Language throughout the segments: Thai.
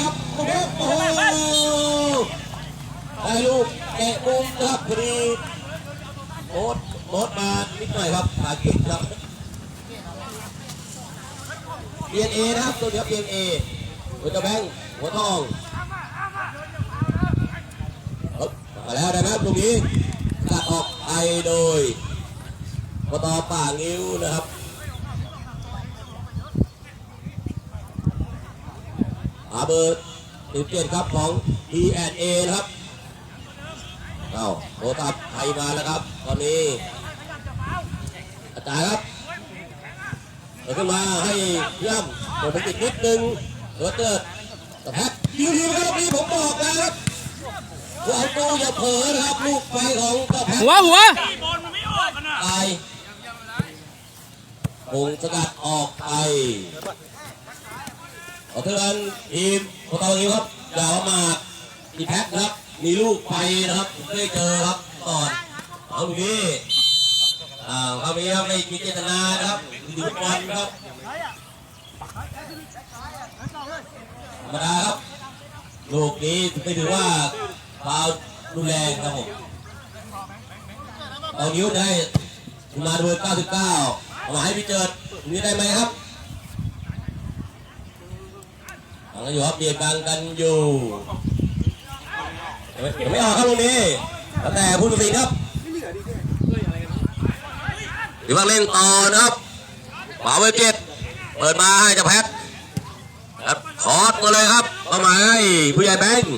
ครับโอ้โหได้ลูกเตะมุมครับพอดีโอ๊ตโอ๊ตมานิดหน่อยครับขาเก็บครับเบียนเอนะครับตัวเดียวเบียนเอหัวตะแบงหัวทองมาแล้วนะครับตรงนี้ตัดออกไปโดยปตอป่างิ้วนะครับาเบอร์ติดเกียนครับของ P&A นะครับเอาโทรศัพท์ไทยมาแล้วครับ ตอนนี้อาจารย์ครับเดินขึ้นมาให้เยี่ยมเปิดไปติดนิดนึงเออเติร์ดกระแทกยิวยิวครับนี่ผมบอกแล้วครับว่าเอาตู้อย่าเผลอนะครับลูกไฟของกระแทกหัวหัวตายคงสกัดออกไปข อเตือนทีมโคตาวิวครับอย่าเอามาอีแพ็คนะครับ มีลูกไปนะครับผมเคยเจอครับก่อนเอาตรงนี้อ่าคราวนี้ครับไม่มีเจตนานะครับดูบอลครับธรรมดาครับลูกนี้ไม่ถือว่าฟาวรุนแรงครับผมเอานิ้วได้มาโดย 99เอามาให้พี่เจิดนี้ได้ไหมครับังกันอยู่ครับเบียดบังกันอยู่เดี๋ยวไม่เดี๋ยวไม่ออกครับตรงนี้แล้วแต่ผู้ตัดสินครับหรือว่าเล่นต่อนะครับขวาไว้เจ็ดเปิดมาให้จะแพทครับคอร์สมาเลยครับเข้ามาให้ผู้ใหญ่แบงค์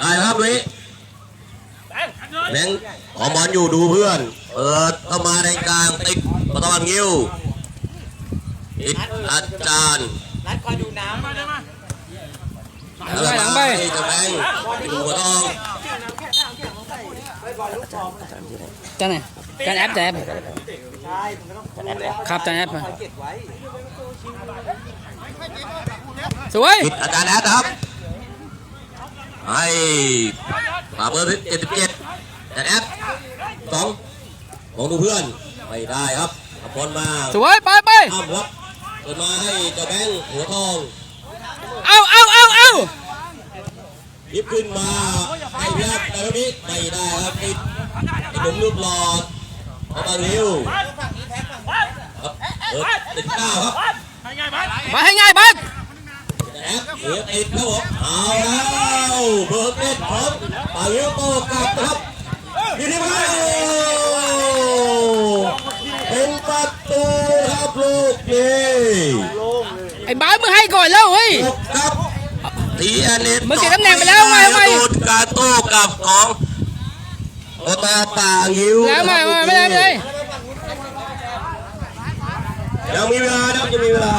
ได้ครับนี้แบงค์ขอบอลอยู่ดูเพื่อน เปิดเข้ามาในกลางติดประตอนงิ้วติดอาจารย์ นัดคอยดูน้ำแล้วก็มาให้เจ้าแบงค์อยู่หัวทองจานไหนจานแอปจานแอปใช่ผมก็ต้องรู้แล้วครับจานแอปมาเก็บไว้สวยผิดอาจารย์แอดนะครับให้มาเบอร์เจ็ดสิบเจ็ดอาจารย์แอดสองมองดูเพื่อนไม่ได้ครับขับบอลมาสวยไปไปอ้ำครับเปิ ดมาให้เจ้าแบงค์หัวทอง เอาเอาเอาเอายิบขึ้นมาให้เพียบแต่ตรงนี้ไม่ได้ครับติดไอ้หนุ่มรูปหลอดเอาบาริวครับเออติดเก้าครับมาให้ง่ายบัสแอปเหลือติดครับผมเอาแล้วเบิร์กเน็ตพร้อมปาเวลโตกลับนะครับยิงที่มาเป็นประตูครับลูกนี้ ไอ้บัสมึงให้ก่อนแล้วเฮ้ยจบครับทีอันเน็ตมึงเสียตำแหน่งไปแล้วไงทำไม โดนการโต้กลับของโอตาป่างิ้วแล้วไม่ไม่ไม่ได้ไม่ได้ ยังมีเวลานะครับยังมีเวลา